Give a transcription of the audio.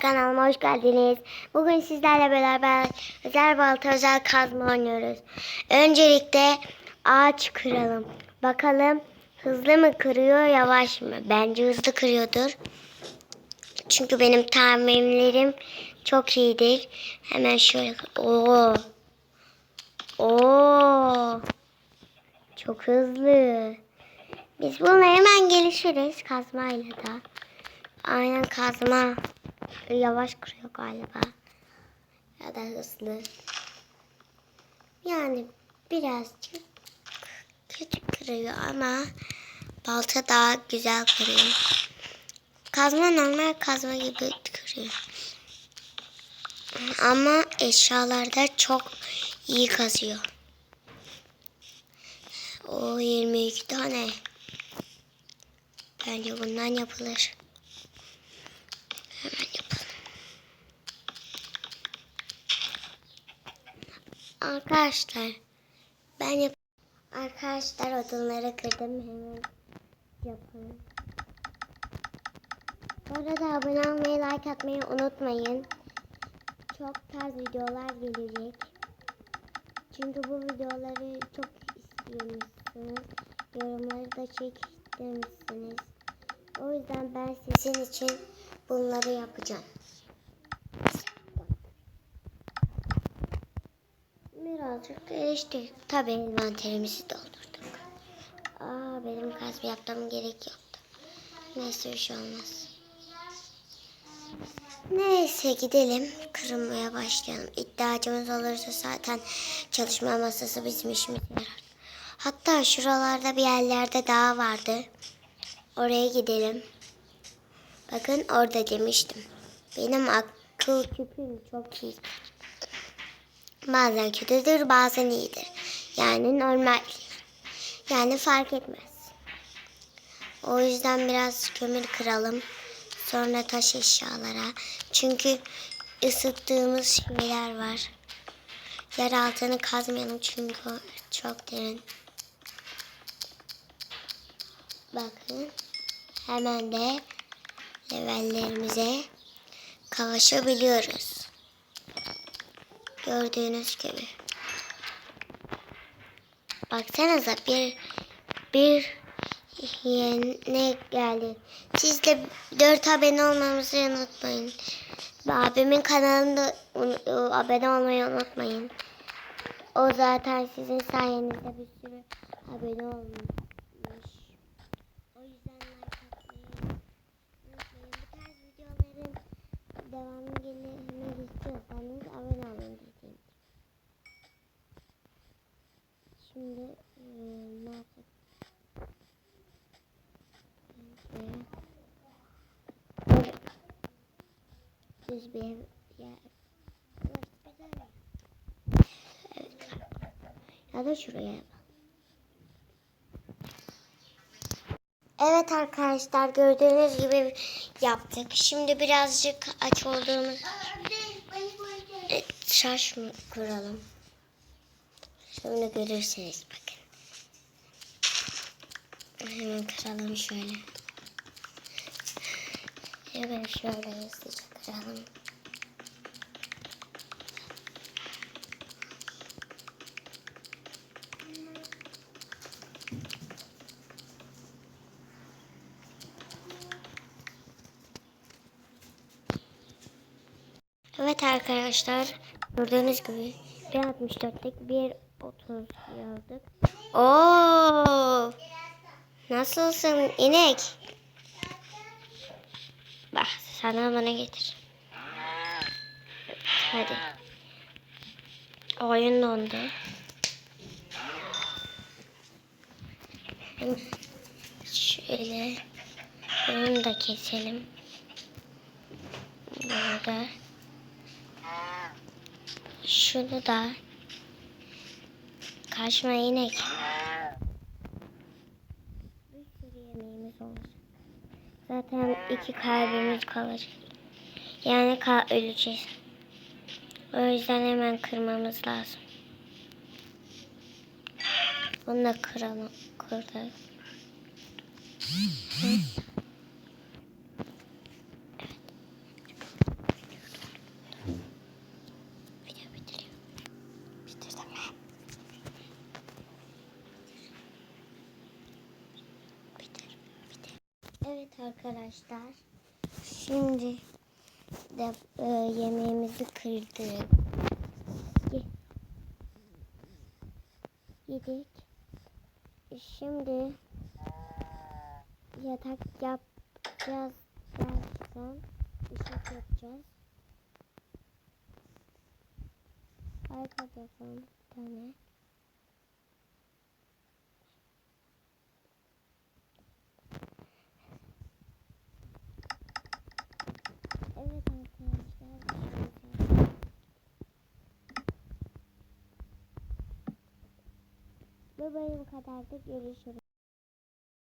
Kanalıma hoş geldiniz. Bugün sizlerle beraber özel balta özel kazma oynuyoruz. Öncelikle ağaç kıralım. Bakalım hızlı mı kırıyor yavaş mı? Bence hızlı kırıyordur. Çünkü benim tahminlerim çok iyidir. Hemen şöyle. Oo. Oo. Çok hızlı. Biz bununla hemen gelişiriz kazmayla da. Aynen kazma. Yavaş kırıyor galiba. Ya da hızlı. Yani birazcık kötü kırıyor ama balta daha güzel kırıyor. Kazma normal kazma gibi kırıyor. Ama eşyalarda çok iyi kazıyor. O 22 tane. Bence bundan yapılır. Arkadaşlar ben yap Arkadaşlar odunları kırdım hemen yapalım. Bu arada abone olmayı, like atmayı unutmayın. Çok tarz videolar gelecek. Çünkü bu videoları çok istiyormuşsunuz. Yorumları da çektirmişsiniz. O yüzden ben sizin için bunları yapacağım. Birazcık geliştirdik. Tabii envanterimizi doldurduk. Aa, benim kazma yapmam gerek yoktu. Neyse bir şey olmaz. Neyse gidelim. Kırılmaya başlayalım. İhtiyacımız olursa zaten çalışma masası bizim işimize yarar. Hatta şuralarda bir yerlerde daha vardı. Oraya gidelim. Bakın orada demiştim. Benim akıl küpüm çok iyi. Bazen kötüdür bazen iyidir. Yani normal. Yani fark etmez. O yüzden biraz kömür kıralım. Sonra taş eşyalara. Çünkü ısıttığımız şeyler var. Yer altını kazmayalım çünkü çok derin. Bakın. Hemen de levellerimize kavuşabiliyoruz. Gördüğünüz gibi. Baksanıza bir bir yeni geldi. Siz de 4 abone olmamızı unutmayın. Ve Abimin kanalında un- abone olmayı unutmayın. O zaten sizin sayenizde bir sürü abone olmuş. O yüzden like atmayı unutmayın. Videoların devamı düz bir yer. Evet. Ya da şuraya. Evet arkadaşlar gördüğünüz gibi yaptık. Şimdi birazcık aç olduğumuz şaş mı kuralım? Şunu görürseniz bakın. Hemen kıralım şöyle. Hemen şöyle hızlıca kıralım. Evet arkadaşlar gördüğünüz gibi 1.64'lik bir 30 yazdık. Oo! Nasılsın inek? Bak sana bana getir. Hadi. Oyun dondu. Şöyle bunu da keselim. Burada. Şunu da kaçma inek. Zaten iki kalbimiz kalacak. Yani ka öleceğiz. O yüzden hemen kırmamız lazım. Bunu da kıralım. Kırdık. Evet arkadaşlar. Şimdi de e, yemeğimizi kırdık. Ye- Yedik. Şimdi yatak yapacağız derken ışık yapacağız. iPad yapalım bir tane. Evet arkadaşlar. şöyle. Bölüm kadar da görüşürüz.